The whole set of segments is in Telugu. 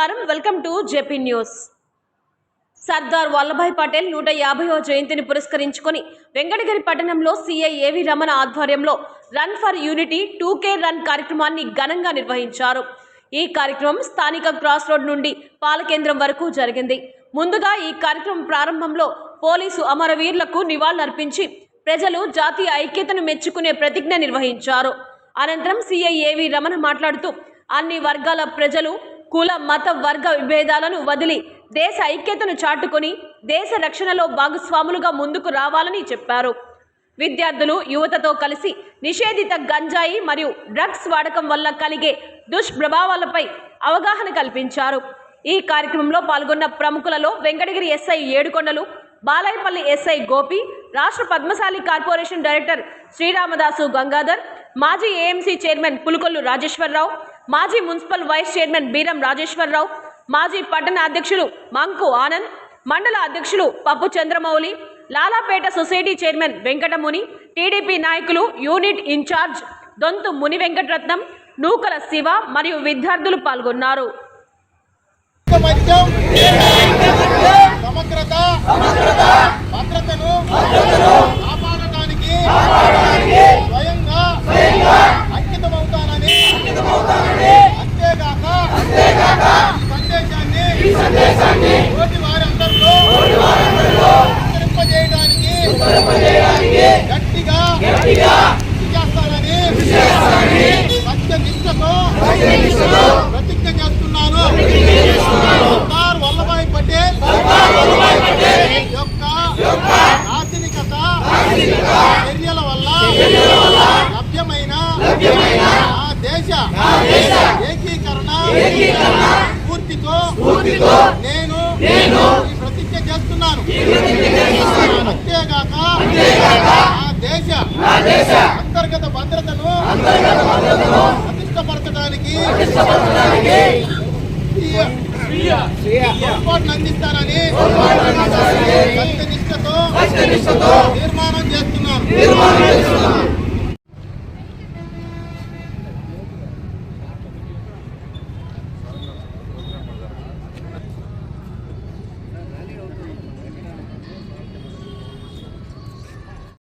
నమస్కారం. Welcome to JP news. Sardar Vallabhbhai Patel నూట యాభైవ జయంతిని పురస్కరించుకొని వెంకటగిరి పట్టణంలో సీఐ ఏవి రమణ ఆధ్వర్యంలో run for unity two K run కార్యక్రమాన్ని ఘనంగా నిర్వహించారు. ఈ కార్యక్రమం స్థానిక క్రాస్ రోడ్ నుండి పాలకేంద్రం వరకు జరిగింది. ముందుగా ఈ కార్యక్రమం ప్రారంభంలో పోలీసు అమరవీరులకు నివాళులర్పించి ప్రజలు జాతీయ ఐక్యతను మెచ్చుకునే ప్రతిజ్ఞ నిర్వహించారు. అనంతరం సీఐ ఏవి రమణ మాట్లాడుతూ అన్ని వర్గాల ప్రజలు కుల మత వర్గ విభేదాలను వదిలి దేశ ఐక్యతను చాటుకొని దేశ రక్షణలో భాగస్వాములుగా ముందుకు రావాలని చెప్పారు. విద్యార్థులు యువతతో కలిసి నిషేధిత గంజాయి మరియు డ్రగ్స్ వాడకం వల్ల కలిగే దుష్ప్రభావాలపై అవగాహన కల్పించారు. ఈ కార్యక్రమంలో పాల్గొన్న ప్రముఖులలో వెంకటగిరి ఎస్ఐ ఏడుకొండలు బాలాయపల్లి ఎస్ఐ గోపి రాష్ట్ర పద్మశాలి కార్పొరేషన్ డైరెక్టర్ శ్రీరామదాసు గంగాధర్ మాజీ ఏఎంసీ చైర్మన్ పులుకొల్లు రాజేశ్వరరావు మాజీ municipal vice chairman Beeram Rajeswararao మాజీ పట్టణ అధ్యక్షులు మంకు ఆనంద్ మండల అధ్యక్షులు Pappu Chandramouli Lalapet society chairman Venkatamuni TDP నాయకులు యూనిట్ ఇన్ఛార్జ్ దొంతు ముని వెంకటరత్నం నూకల శివ మరియు విద్యార్థులు పాల్గొన్నారు. సమగ్రత భద్రతను కాపాడటానికి అంతేగాక ఈ సందేశాన్ని తోటి వారందరిలో విస్తరింపజేయడానికి గట్టిగా కృషి చేస్తానని సత్యనిష్టతో ప్రతిజ్ఞ చేస్తున్నాను. సర్దార్ వల్లభాయ్ పటేల్ యొక్క ఆధునికత చర్యల వల్ల లభ్యమైన దేశ ఏకీకరణ స్ఫూర్తితో నేను నేను ప్రతిజ్ఞ చేస్తున్నాను. అంతేగాక అంతేగాక దేశ అంతర్గత భద్రతను ప్రతిష్టపరచడానికి ప్రతిష్టపరచడానికి అందిస్తానని నిర్మాణం చేస్తున్నాను. నిర్మాణం చేస్తున్నాను.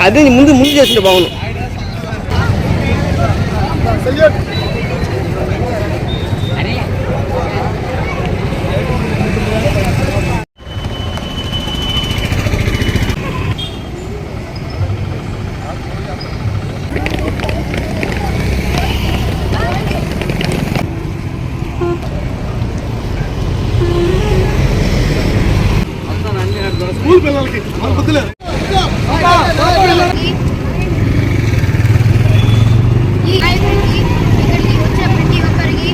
అదే ముందు ముందు చేస్తుంటే బాగున్నాం ఈ లైబ్రరీకి ఇక్కడికి వచ్చే ప్రతి ఒక్కరికి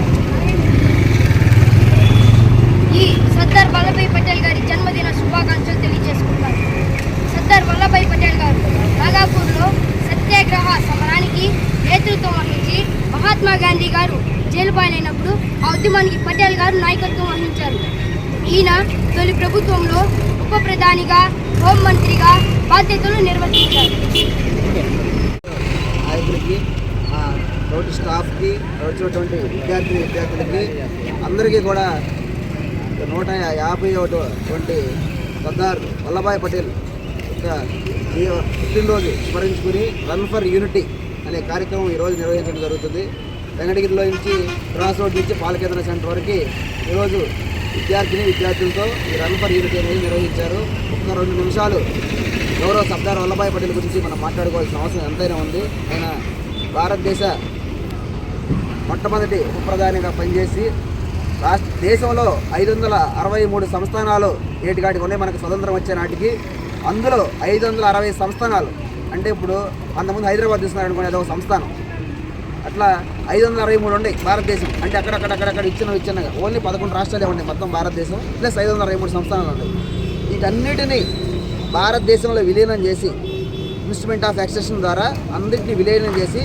ఈ సర్దార్ వల్లభాయ్ పటేల్ గారి జన్మదిన శుభాకాంక్షలు తెలియజేసుకుంటారు సర్దార్ వల్లభాయ్ పటేల్ గారు నాగాపూర్లో సత్యాగ్రహ సమరానికి నేతృత్వం వహించి మహాత్మా గాంధీ గారు జైలు పాలైనప్పుడు ఆ ఉద్యమానికి పటేల్ గారు నాయకత్వం వహించారు. ఈయన తొలి ప్రభుత్వంలో ఉప ప్రధానిగా హోంమంత్రిగా బాధ్యతలు నిర్వర్తించారు. తోటి స్టాఫ్కి వచ్చినటువంటి విద్యార్థి విద్యార్థులకి అందరికీ కూడా నూట యాభై ఒకటి సర్దార్ వల్లభాయ్ పటేల్ యొక్క పుట్టినరోజు స్మరించుకుని రన్ ఫర్ యూనిటీ అనే కార్యక్రమం ఈరోజు నిర్వహించడం జరుగుతుంది. వెంకటగిరిలో నుంచి క్రాస్ రోడ్ నుంచి పాలకేంద్ర సెంటర్ వరకు ఈరోజు విద్యార్థిని విద్యార్థులతో ఈ రన్ ఫర్ యూనిట్ అనేది నిర్వహించారు. ఒక్క రెండు నిమిషాలు గౌరవ సర్దార్ వల్లభాయ్ పటేల్ గురించి మనం మాట్లాడుకోవాల్సిన అవసరం ఎంతైనా ఉంది. ఆయన భారతదేశ మొట్టమొదటి ఉప ప్రధానిగా పనిచేసి రాష్ట్ర దేశంలో ఐదు వందల అరవై మూడు సంస్థానాలు ఏటికాటికి ఉన్నాయి. మనకు స్వతంత్రం వచ్చే నాటికి అందులో ఐదు వందల అరవై సంస్థానాలు. అంటే ఇప్పుడు అంతకుముందు హైదరాబాద్ తీసుకున్నారు అనుకోండి అదొక సంస్థానం. అట్లా ఐదు వందల అరవై మూడు ఉన్నాయి భారతదేశం. అంటే అక్కడక్కడక్కడక్కడ ఇచ్చిన ఇచ్చిన ఓన్లీ పదకొండు రాష్ట్రాలే ఉన్నాయి మొత్తం భారతదేశం ప్లస్ ఐదు వందల అరవై మూడు సంస్థానాలు ఉన్నాయి వీటన్నిటినీ భారతదేశంలో విలీనం చేసి ఇన్స్ట్రుమెంట్ ఆఫ్ ఎక్సెషన్ ద్వారా అందరినీ విలీనం చేసి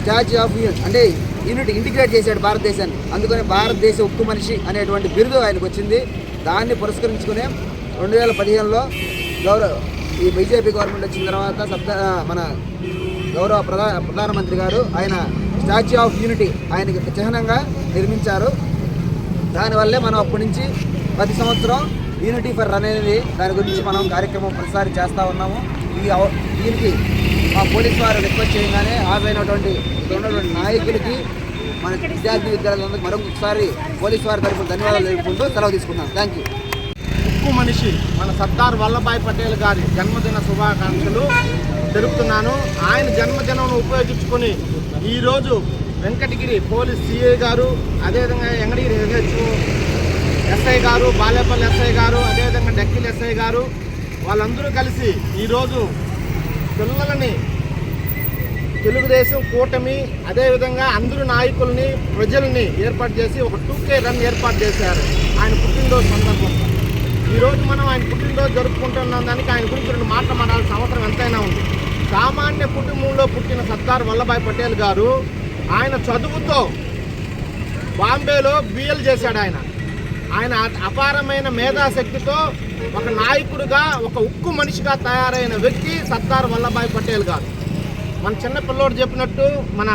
స్టాచ్యూ ఆఫ్ యూనిట్ అంటే యూనిట్ ఇంటిగ్రేట్ చేశాడు భారతదేశాన్ని. అందుకని భారతదేశ ఉక్కు మనిషి అనేటువంటి బిరుదు ఆయనకు వచ్చింది. దాన్ని పురస్కరించుకునే రెండు వేల పదిహేనులో గౌరవ ఈ బీజేపీ గవర్నమెంట్ వచ్చిన తర్వాత సప్త మన గౌరవ ప్రధా ప్రధానమంత్రి గారు ఆయన స్టాచ్యూ ఆఫ్ యూనిటీ ఆయనకి చిహ్నంగా నిర్మించారు. దానివల్లే మనం అప్పటి నుంచి ప్రతి సంవత్సరం యూనిటీ ఫర్ రన్ అనేది దాని గురించి మనం కార్యక్రమం ప్రతిసారి చేస్తూ ఉన్నాము. ఈ దీనికి మా పోలీస్ వారు రిక్వెస్ట్ చేయగానే హాజరైనటువంటి ఇక్కడ ఉన్నటువంటి నాయకులకి మన విద్యార్థి విద్యార్థులందరికీ మరొకసారి పోలీస్ వారి తరఫున ధన్యవాదాలు తెలుపుకుంటూ సెలవు తీసుకున్నాం థ్యాంక్ యూ ఉక్కు మనిషి మన సర్దార్ వల్లభాయ్ పటేల్ గారి జన్మదిన శుభాకాంక్షలు. తెలుపుతున్నాను. ఆయన జన్మదినం ఉపయోగించుకొని ఈరోజు వెంకటగిరి పోలీస్ సిఐ గారు అదేవిధంగా ఎంగడగిరి హెచ్ఓ ఎస్ఐ గారు బాలేపల్లి ఎస్ఐ గారు అదేవిధంగా డక్కిల్ ఎస్ఐ గారు వాళ్ళందరూ కలిసి ఈరోజు పిల్లలని తెలుగుదేశం కూటమి అదేవిధంగా అందరు నాయకుల్ని ప్రజల్ని ఏర్పాటు చేసి ఒక టూ కే రన్ ఏర్పాటు చేశారు. ఆయన పుట్టినరోజు సందర్భంగా. ఈరోజు మనం ఆయన పుట్టినరోజు జరుపుకుంటున్నాం దానికి ఆయన గురించి రెండు మాట్లాడాల్సిన అవసరం కుటుంబంలో పుట్టిన సర్దార్ వల్లభాయ్ పటేల్ గారు ఆయన చదువుతో బాంబేలో బిఎల్ చేశాడు ఆయన. ఆయన అపారమైన మేధాశక్తితో ఒక నాయకుడిగా ఒక ఉక్కు మనిషిగా తయారైన వ్యక్తి సర్దార్ వల్లభాయ్ పటేల్ గారు. మన చిన్న పిల్లోడు చెప్పినట్టు మన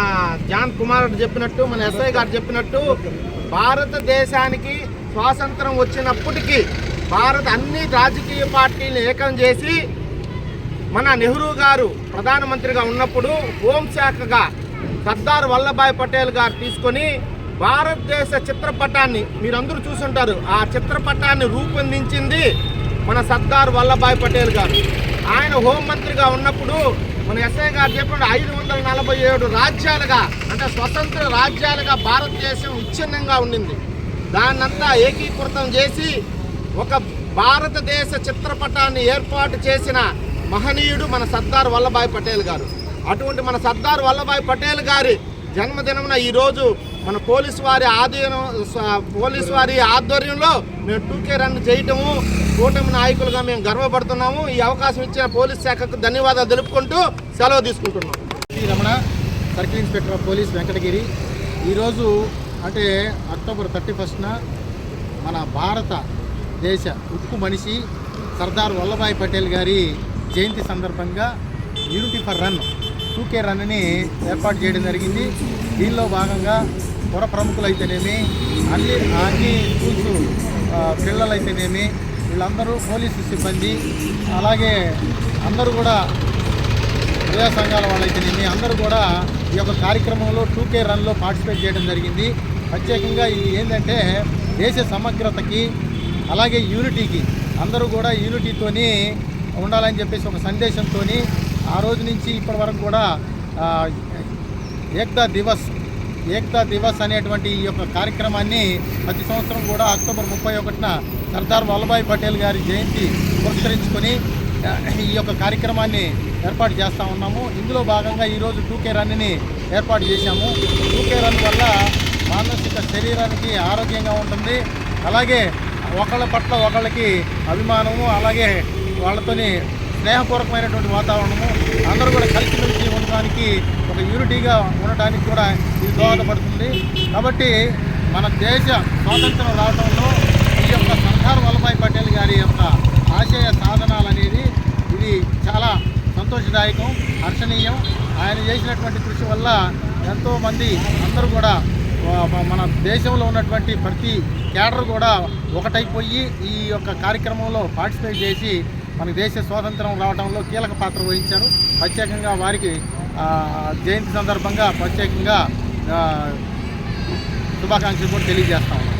జాన్ కుమార్ చెప్పినట్టు మన ఎస్ఐ గారు చెప్పినట్టు భారతదేశానికి స్వాతంత్రం వచ్చినప్పటికీ భారత అన్ని రాజకీయ పార్టీలు ఏకం చేసి మన నెహ్రూ గారు ప్రధానమంత్రిగా ఉన్నప్పుడు హోంశాఖగా సర్దార్ వల్లభాయ్ పటేల్ గారు తీసుకొని భారతదేశ చిత్రపటాన్ని మీరందరూ చూసుంటారు ఆ చిత్రపటాన్ని రూపొందించింది మన సర్దార్ వల్లభాయ్ పటేల్ గారు. ఆయన హోంమంత్రిగా ఉన్నప్పుడు మన ఎస్ఐ గారు చెప్పిన ఐదు వందల నలభై ఏడు రాజ్యాలుగా అంటే స్వతంత్ర రాజ్యాలుగా భారతదేశం విచ్ఛిన్నంగా ఉండింది. దాన్నంతా ఏకీకృతం చేసి ఒక భారతదేశ చిత్రపటాన్ని ఏర్పాటు చేసిన మహనీయుడు మన సర్దార్ వల్లభాయ్ పటేల్ గారు. అటువంటి మన సర్దార్ వల్లభాయ్ పటేల్ గారి జన్మదినమున ఈరోజు మన పోలీస్ వారి ఆధీనం పోలీస్ వారి ఆధ్వర్యంలో మేము టూకే రన్ చేయటము కూటమి నాయకులుగా మేము గర్వపడుతున్నాము. ఈ అవకాశం ఇచ్చిన పోలీస్ శాఖకు ధన్యవాదాలు తెలుపుకుంటూ సెలవు తీసుకుంటున్నాం. Ramana circle inspector of police Venkatagiri. ఈరోజు అంటే అక్టోబర్ థర్టీ ఫస్ట్న మన భారత దేశ ఉక్కు మనిషి సర్దార్ వల్లభాయ్ పటేల్ గారి జయంతి సందర్భంగా unity for run two K రన్ని ఏర్పాటు చేయడం జరిగింది. దీనిలో భాగంగా పుర ప్రముఖులైతేనేమి అన్ని అన్ని స్కూల్స్ పిల్లలైతేనేమి వీళ్ళందరూ పోలీసు సిబ్బంది అలాగే అందరూ కూడా ప్రజా సంఘాల వాళ్ళైతేనేమి అందరూ కూడా ఈ యొక్క కార్యక్రమంలో టూ కే రన్లో పార్టిసిపేట్ చేయడం జరిగింది. ప్రత్యేకంగా ఇది ఏంటంటే దేశ సమగ్రతకి అలాగే యూనిటీకి అందరూ కూడా యూనిటీతోని ఉండాలని చెప్పేసి ఒక సందేశంతో ఆ రోజు నుంచి ఇప్పటి వరకు కూడా ఏక్తా దివస్ ఏక్తా దివస్ అనేటువంటి ఈ యొక్క కార్యక్రమాన్ని ప్రతి సంవత్సరం కూడా అక్టోబర్ ముప్పై ఒకటిన సర్దార్ వల్లభాయ్ పటేల్ గారి జయంతి పురస్కరించుకొని ఈ యొక్క కార్యక్రమాన్ని ఏర్పాటు చేస్తూ ఉన్నాము. ఇందులో భాగంగా ఈరోజు టూకే రన్ని ఏర్పాటు చేశాము. టూకే రన్ వల్ల మానసిక శరీరానికి ఆరోగ్యంగా ఉంటుంది. అలాగే ఒకళ్ళ పట్ల ఒకళ్ళకి అభిమానము అలాగే వాళ్ళతోని స్నేహపూర్వకమైనటువంటి వాతావరణము. అందరూ కూడా కలిసిమెలిసి ఉండడానికి ఒక యూనిటీగా ఉండటానికి కూడా ఇది దోహదపడుతుంది. కాబట్టి మన దేశ స్వాతంత్రం రావడంలో ఈ యొక్క సర్దార్ వల్లభాయ్ పటేల్ గారి యొక్క ఆశయ సాధనాలు అనేది ఇది చాలా సంతోషదాయకం హర్షణీయం. ఆయన చేసినటువంటి కృషి వల్ల ఎంతోమంది అందరూ కూడా మన దేశంలో ఉన్నటువంటి ప్రతి క్యాడర్ కూడా ఒకటైపోయి ఈ యొక్క కార్యక్రమంలో పార్టిసిపేట్ చేసి మన దేశ స్వాతంత్రం రావడంలో కీలక పాత్ర వహించారు. ప్రత్యేకంగా వారికి జయంతి సందర్భంగా ప్రత్యేకంగా శుభాకాంక్షలు కూడా తెలియజేస్తా ఉన్నాం.